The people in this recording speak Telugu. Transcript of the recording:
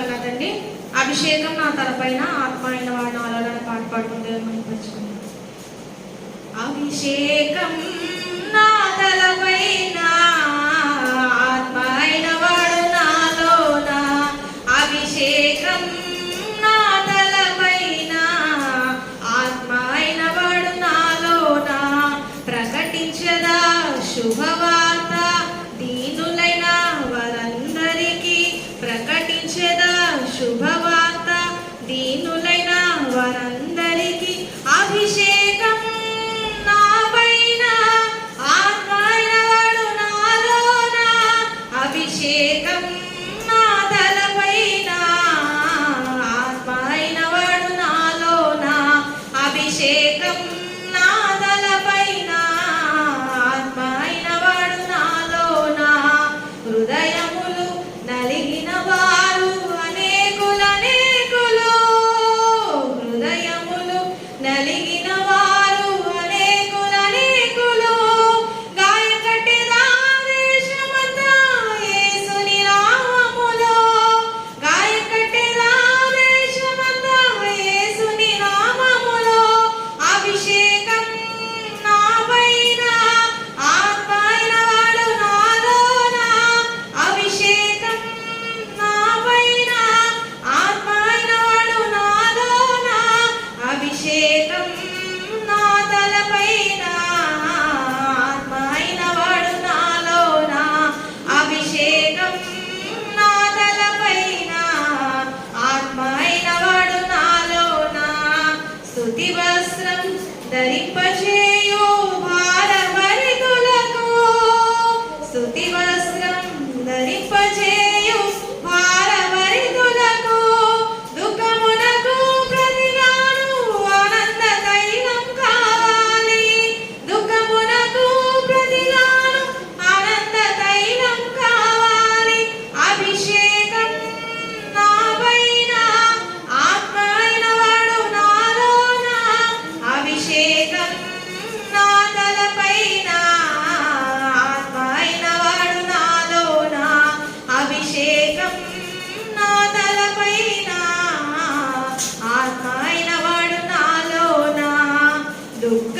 కన్నదండి అభిషేకం నా తలపైన ఆత్మ అయిన వాడు నాలోనని పాట పాడుకుంటే మంచిపరచుకుంది అభిషేకం నా తలపైన ఆత్మ అయిన వాడు నాలోన అభిషేకం నా తలపైన ఆత్మ అయిన వాడు నాలోన ప్రకటించదా శుభవా స్తుతి వస్త్రం ధరింపచేయో భారమరితులకు స్తుతి వస్త్రం do